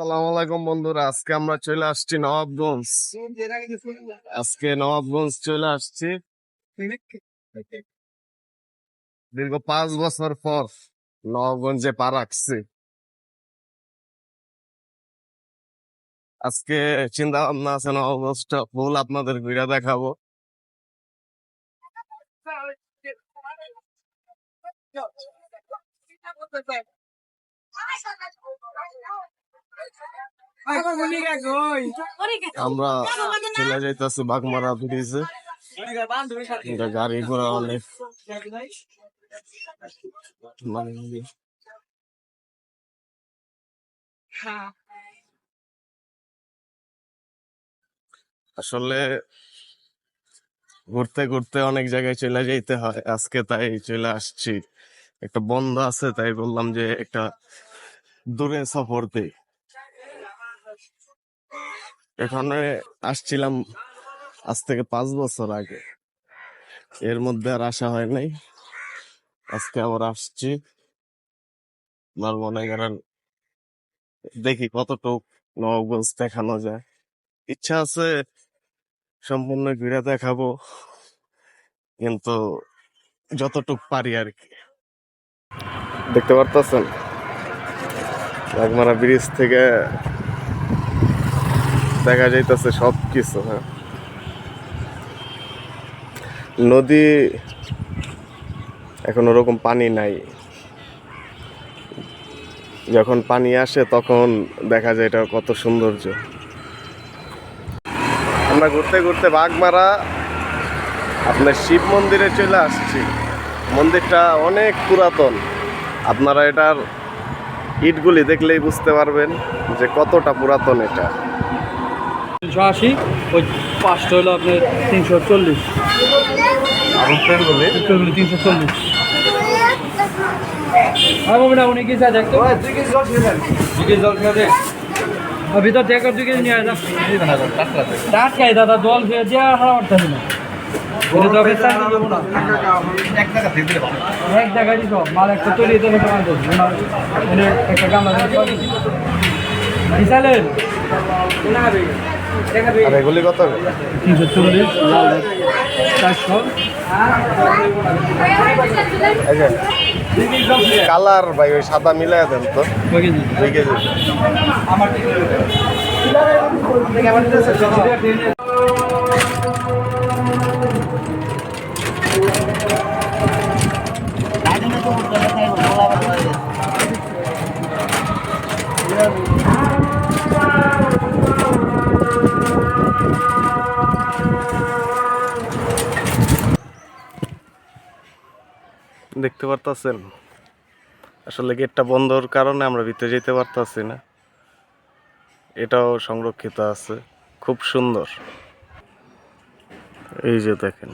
আসসালামু আলাইকুম বন্ধুরা, আজকে আমরা চলে আসছি নবাবগঞ্জ। আজকে নবাবগঞ্জ চলে আসছি দীর্ঘ পাঁচ বছর পর নবাবগঞ্জে পা রাখছি। আজকে চিন্তা ভাবনা আছে, নবাবগঞ্জটা ফুল আপনাদের ঘুরে দেখাবো। আমরা চলে যাইতেছি বাগমারা ব্রিজে গাড়ি ঘোড়া অনেক মানে আসলে ঘুরতে ঘুরতে অনেক জায়গায় চলে যাইতে হয়। আজকে তাই চলে আসছি। একটা বন্ধ আছে তাই বললাম যে একটা দূরে সফর দিই। এখানে আসছিলাম আজ থেকে পাঁচ বছর আগে। এর মধ্যে আর আসা হয় নাই। আজকে আবার আসছি। আমার মনে করেন, দেখি কতটুক নবগঞ্জ দেখানো যায়। ইচ্ছা আছে সম্পূর্ণ ঘুরে দেখাবো, কিন্তু যতটুক পারি আর কি। দেখতে পারতেছেন? বাগমারা ব্রিজ থেকে দেখা যাইতেছে সব কিছু হ্যাঁ। নদী এখন ওরকম পানি নাই। যখন পানি আসে তখন দেখা যায় এটা কত সৌন্দর্য। আমরা ঘুরতে ঘুরতে বাঘমারা আপনার শিব মন্দিরে চলে আসছি। মন্দিরটা অনেক পুরাতন। আপনারা এটার ইটগুলি দেখলেই বুঝতে পারবেন যে কতটা পুরাতন এটা। তিনশো আশি ওই পাঁচটা হলো আপনার তিনশো চল্লিশ তিনশো চল্লিশ হ্যাঁ বাবুটা উনি কি চাই দেখতো দুই কেজি জল খেয়ে দেখ ভিতর থেকে দুই কেজি নিয়ে আসা টাটকাই দাদা জল খেয়ে দিয়ে আর হারা পারতেছি না এটা তো আপনি চার দিকে না এক জায়গায় দিত মাল একটা তৈরি দিতে হবে মাল দিত উনি একটা গামলা বিশালের আর এগুলি কত? তিনশো চল্লিশ চারশো। কালার ভাই ওই সাদা মিলাই দেন তো। দুই কেজি। দেখতে পারতাছেন? আসলে গেটটা বন্ধর কারণে আমরা ভিতরে যেতে পারতাছি না। এটাও সংরক্ষিত আছে, খুব সুন্দর। এই যে দেখেন।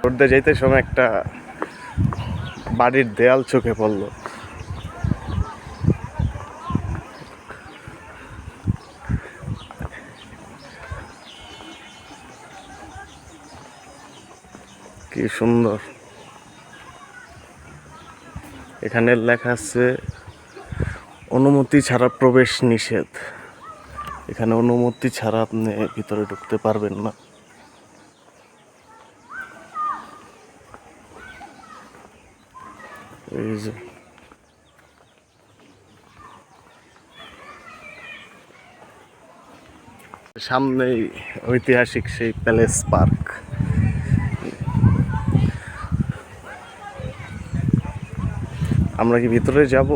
ঘুরতে যেতে সময় একটা বাড়ির দেয়াল চোখে পড়ল। কি সুন্দর। এখানে লেখা আছে, অনুমতি ছাড়া প্রবেশ নিষেধ। এখানে অনুমতি ছাড়া আপনি ভিতরে ঢুকতে পারবেন না। এই যে। সামনেই ঐতিহাসিক সেই প্যালেস পার্ক। আমরা কি ভিতরে যাব?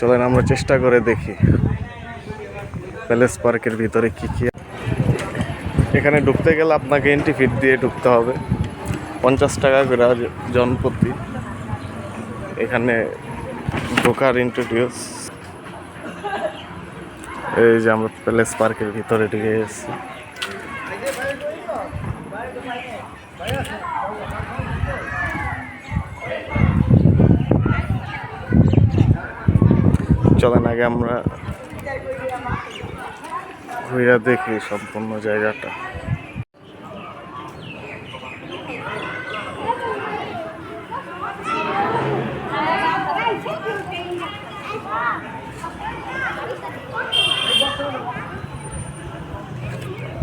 চলেন আমরা চেষ্টা করে দেখি। প্যালেস পার্কের ভিতরে কি কি এখানে ঢুকতে গেলে আপনাকে এন্ট্রি ফিট দিয়ে ঢুকতে হবে। পঞ্চাশ টাকা করে জনপ্রতি। এখানে ঢোকার ইন্ট্রোডিউস এই যে আমরা প্যালেস পার্কের ভিতরে ঢুকে গেছি। চলেন, আগে আমরা ঘুরে দেখি সম্পূর্ণ জায়গাটা।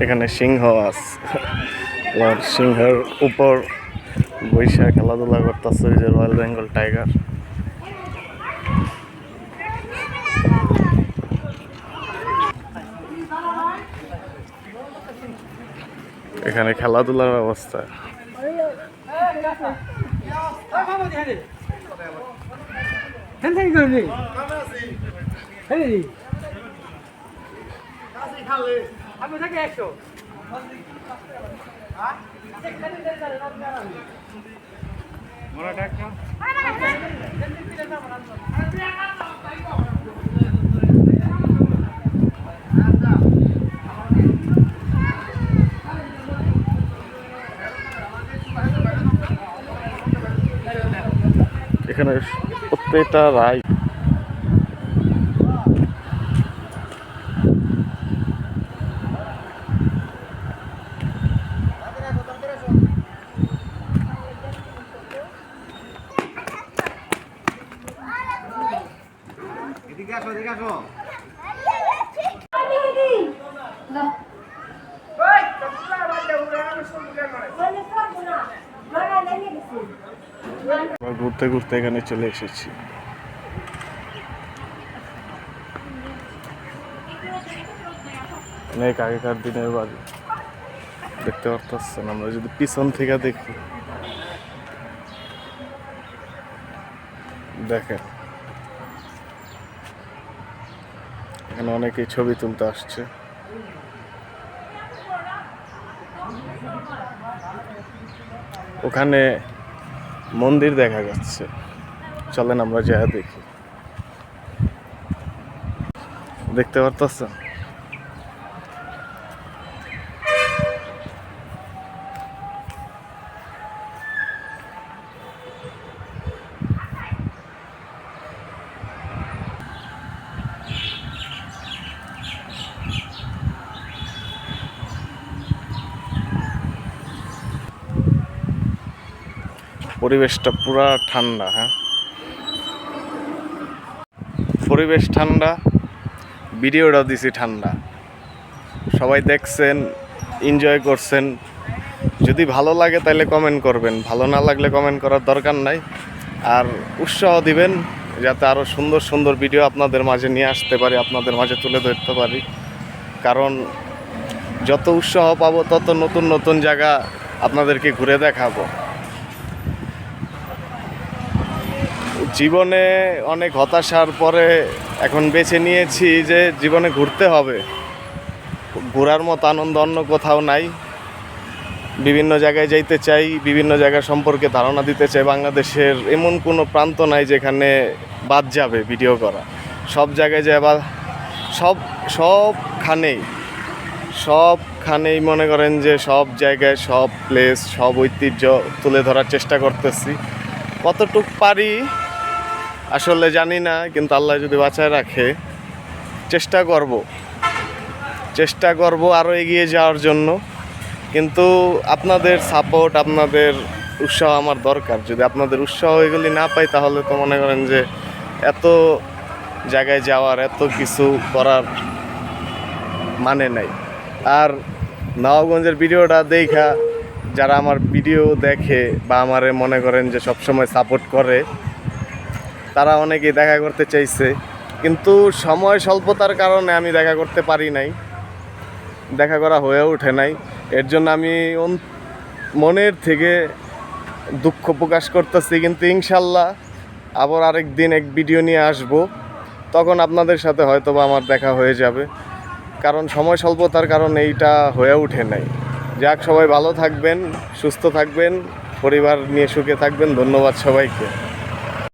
এখানে সিংহ আছে। সিংহের উপর বৈশাখ খেলাধুলা করতেছে যে রয়্যাল বেঙ্গল টাইগার এখানে খেলাধুলার ব্যবস্থা। হ্যাঁ করবি হ্যাঁ আমি থাকি একশো এখানে প্রত্যেকটা রায় আমরা ঘুরতে ঘুরতে এখানে চলে এসেছি। অনেক আগেকার দিনের বাড়ি। দেখতে পারতেছেন, আমরা যদি পিছন থেকে দেখি। দেখেন। এখানে অনেকেই ছবি তুলতে আসছে। ওখানে মন্দির দেখা যাচ্ছে। চলেন আমরা যা দেখি। দেখতে পারতেছেন? পরিবেশটা পুরা ঠান্ডা হ্যাঁ? পরিবেশ ঠান্ডা ভিডিওটাও দিছি ঠান্ডা। সবাই দেখছেন এনজয় করছেন। যদি ভালো লাগে তাহলে কমেন্ট করবেন, ভালো না লাগলে কমেন্ট করার দরকার নাই। আর উৎসাহ দিবেন, যাতে আরও সুন্দর সুন্দর ভিডিও আপনাদের মাঝে নিয়ে আসতে পারি, আপনাদের মাঝে তুলে ধরতে পারি। কারণ যত উৎসাহ পাবো, তত নতুন নতুন জায়গা আপনাদেরকে ঘুরে দেখাবো। জীবনে অনেক হতাশার পরে এখন বেছে নিয়েছি যে জীবনে ঘুরতে হবে। ঘোরার মতো আনন্দ অন্য কোথাও নাই। বিভিন্ন জায়গায় যাইতে চাই, বিভিন্ন জায়গা সম্পর্কে ধারণা দিতে চাই। বাংলাদেশের এমন কোনো প্রান্ত নাই যেখানে বাদ যাবে ভিডিও করা। সব জায়গায় যায় বা সব, সবখানেই সবখানেই মনে করেন যে সব জায়গায়, সব প্লেস সব ঐতিহ্য তুলে ধরার চেষ্টা করতেছি। কতটুক পারি আসলে জানি না, কিন্তু আল্লাহ যদি বাঁচায় রাখে, চেষ্টা করব। চেষ্টা করব আরও এগিয়ে যাওয়ার জন্য। কিন্তু আপনাদের সাপোর্ট আপনাদের উৎসাহ আমার দরকার। যদি আপনাদের উৎসাহ এগুলি না পাই, তাহলে তো মনে করেন যে এত জায়গায় যাওয়ার, এত কিছু করার মানে নাই। আর নবাবগঞ্জের ভিডিওটা দেখা, যারা আমার ভিডিও দেখে বা আমারে মনে করেন যে সবসময় সাপোর্ট করে তারা অনেকেই দেখা করতে চাইছে। কিন্তু সময় স্বল্পতার কারণে আমি দেখা করতে পারি নাই। দেখা করা হয়ে ওঠে নাই। এর জন্য আমি মনের থেকে দুঃখ প্রকাশ করতেছি। কিন্তু ইনশাল্লাহ আবার আরেক দিন এক ভিডিও নিয়ে আসব। তখন আপনাদের সাথে হয়তো বা আমার দেখা হয়ে যাবে। কারণ সময় স্বল্পতার কারণে এইটা হয়ে ওঠে নাই। যাক, সবাই ভালো থাকবেন, সুস্থ থাকবেন, পরিবার নিয়ে সুখে থাকবেন। ধন্যবাদ সবাইকে।